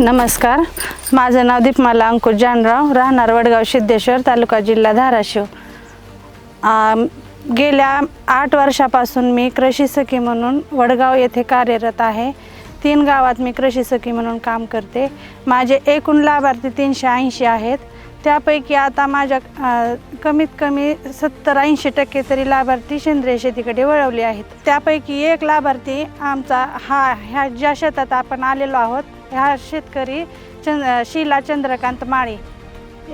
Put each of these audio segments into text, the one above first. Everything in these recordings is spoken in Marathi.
नमस्कार. माझं नाव दीपमाला अंकुश जानराव राहणार वडगाव सिद्धेश्वर तालुका जिल्हा धाराशिव. गेल्या आठ वर्षापासून मी कृषी सखी म्हणून वडगाव येथे कार्यरत आहे. तीन गावात मी कृषी सखी म्हणून काम करते. माझे एकूण लाभार्थी तीनशे ऐंशी आहेत. त्यापैकी आता माझ्या कमीत कमी सत्तर ऐंशी टक्के तरी लाभार्थी सेंद्रिय शेतीकडे वळवले आहेत. त्यापैकी एक लाभार्थी आमचा हा ह्या ज्या शेतात आपण आलेलो आहोत ह्या शेतकरी चंद शीला चंद्रकांत माळी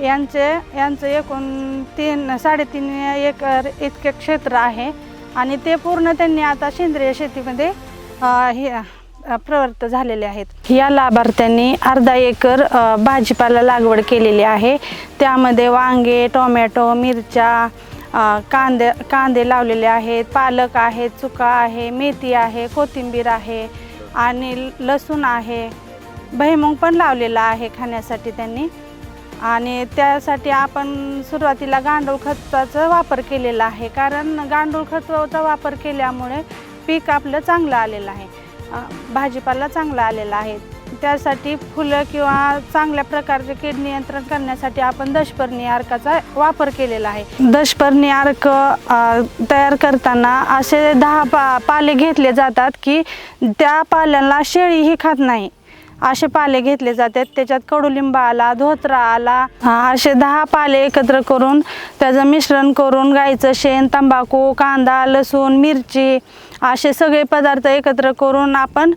यांचे यांचं एकूण तीन साडेतीन एकर इतके क्षेत्र आहे. आणि ते पूर्ण त्यांनी आता सेंद्रिय शेतीमध्ये हे प्रवृत्त झालेले आहेत. या लाभार्थ्यांनी अर्धा एकर भाजीपाला लागवड केलेली आहे. त्यामध्ये वांगे टोमॅटो मिरच्या कांदे कांदे लावलेले आहेत. पालक आहे चुका आहे मेथी आहे कोथिंबीर आहे आणि लसूण आहे. भैमुंग पण लावलेला आहे खाण्यासाठी त्यांनी. आणि त्यासाठी आपण सुरुवातीला गांडूळ खताचा वापर केलेला आहे. कारण गांडूळ खताचा वापर केल्यामुळे पीक आपलं चांगलं आलेलं आहे. भाजीपाला चांगला आलेला आहे. त्यासाठी फुलं किंवा चांगल्या प्रकारचे कीड नियंत्रण करण्यासाठी आपण दशपर्णी अर्काचा वापर केलेला आहे. दशपर्णी अर्क तयार करताना असे दहा पा पाले घेतले जातात की त्या पाल्याला शेळीही खात नाही. असे पाले घेतले जातात. त्याच्यात कडुलिंब आला धोत्रा आला. असे दहा पाले एकत्र करून त्याचं मिश्रण करून गाईचं शेण तंबाखू कांदा लसूण मिरची असे सगळे पदार्थ एकत्र करून आपण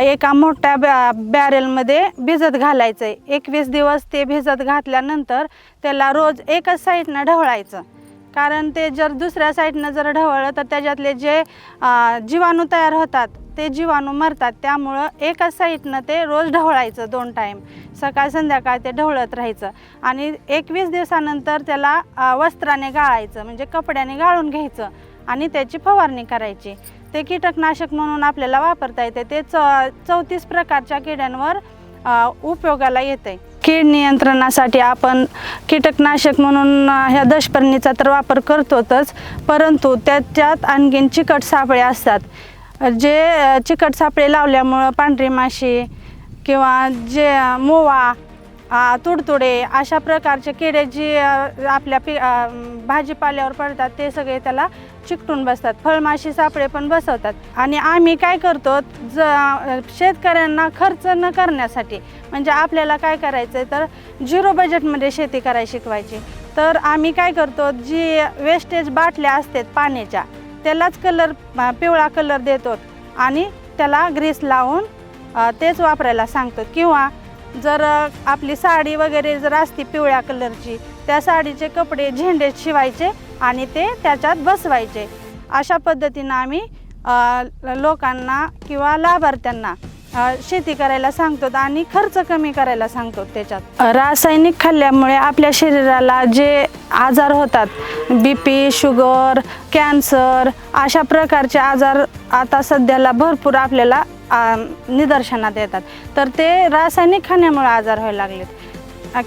एका मोठ्या बॅ बॅरेलमध्ये भिजत घालायचं आहे एकवीस दिवस ते भिजत घातल्यानंतर त्याला रोज एकच साईडनं ढवळायचं. कारण ते जर दुसऱ्या साईडनं जर ढवळलं तर त्याच्यातले जे जीवाणू तयार होतात ते जीवाणू मरतात त्यामुळं एका साईडनं ते रोज ढवळायचं दोन टाईम सकाळ संध्याकाळ ते ढवळत राहायचं. आणि एकवीस दिवसानंतर त्याला वस्त्राने गाळायचं म्हणजे कपड्याने गाळून घ्यायचं आणि त्याची फवारणी करायची. ते कीटकनाशक म्हणून आपल्याला वापरता येते. ते च चौतीस प्रकारच्या किड्यांवर उपयोगाला येते. कीड नियंत्रणासाठी आपण कीटकनाशक म्हणून ह्या दशपर्णीचा तर वापर करतोच परंतु त्याच्यात आणखीन चिकट सापळे असतात. जे चिकट सापळे लावल्यामुळं पांढरी माशी किंवा जे मोवा तुडतुडे अशा प्रकारचे किडे जी आपल्या पी भाजीपाल्यावर पडतात ते सगळे त्याला चिकटून बसतात. फळमाशी सापळे पण बसवतात. आणि आम्ही काय करतो ज शेतकऱ्यांना खर्च न करण्यासाठी म्हणजे आपल्याला काय करायचं आहे तर झिरो बजेटमध्ये शेती करायला शिकवायची. तर आम्ही काय करतो जी वेस्टेज बाटल्या असतात पाण्याच्या त्यालाच कलर पिवळा कलर देतो. आणि त्याला ग्रीस लावून तेच वापरायला सांगतो. किंवा जर आपली साडी वगैरे जर असती पिवळ्या कलरची त्या साडीचे कपडे झेंडे शिवायचे आणि ते त्याच्यात बसवायचे. अशा पद्धतीनं आम्ही लोकांना किंवा लाभार्थ्यांना शेती करायला सांगतो आणि खर्च कमी करायला सांगतो त्याच्यात. रासायनिक खाल्ल्यामुळे आपल्या शरीराला जे आजार होतात बी पी शुगर कॅन्सर अशा प्रकारचे आजार आता सध्याला भरपूर आपल्याला निदर्शनात येतात. तर ते रासायनिक खाण्यामुळे आजार व्हायला लागलेत.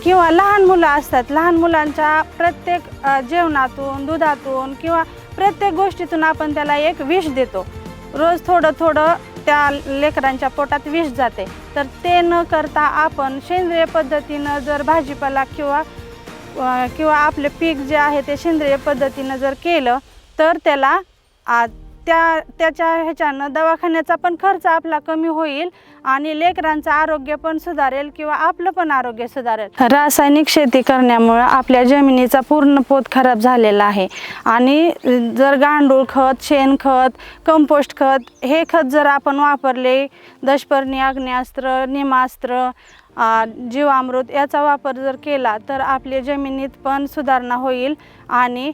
किंवा लहान मुलं असतात लहान मुलांच्या प्रत्येक जेवणातून दुधातून किंवा प्रत्येक गोष्टीतून आपण त्याला एक विष देतो. रोज थोडं थोडं त्या लेकरांच्या पोटात विष जाते. तर ते न करता आपण सेंद्रिय पद्धतीनं जर भाजीपाला किंवा किंवा आपले पीक जे आहे ते सेंद्रिय पद्धतीनं जर केलं तर त्याला आ, त्या त्याच्या ह्याच्यानं दवाखान्याचा पण खर्च आपला कमी होईल आणि लेकरांचं आरोग्य पण सुधारेल किंवा आपलं पण आरोग्य सुधारेल. रासायनिक शेती करण्यामुळं आपल्या जमिनीचा पूर्ण पोत खराब झालेला आहे. आणि जर गांडूळ खत शेणखत कंपोस्ट खत हे खत जर आपण वापरले दशपर्णी आग्नेयास्त्र निमास्त्र जीवामृत याचा वापर जर केला तर आपल्या जमिनीत पण सुधारणा होईल आणि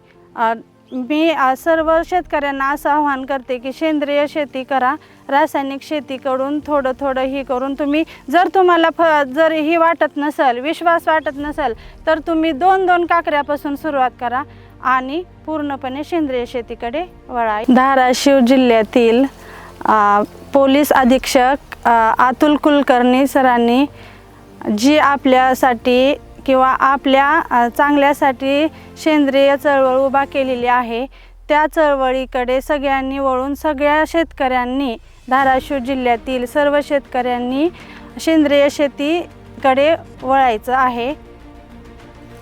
मी सर्व शेतकऱ्यांना असं आवाहन करते की सेंद्रिय शेती करा. रासायनिक शेतीकडून थोडं थोडं ही करून तुम्ही जर तुम्हाला फ जर ही वाटत नसेल विश्वास वाटत नसेल तर तुम्ही दोन दोन काकऱ्यापासून सुरुवात करा आणि पूर्णपणे सेंद्रिय शेतीकडे वळा. धाराशिव जिल्ह्यातील पोलीस अधीक्षक अतुल कुलकर्णी सरांनी जी आपल्यासाठी किंवा आपल्या चांगल्यासाठी सेंद्रिय चळवळ उभा केलेली आहे. त्या चळवळीकडे सगळ्यांनी वळून सगळ्या शेतकऱ्यांनी धाराशिव जिल्ह्यातील सर्व शेतकऱ्यांनी सेंद्रिय शेतीकडे वळायचं आहे.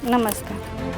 नमस्कार.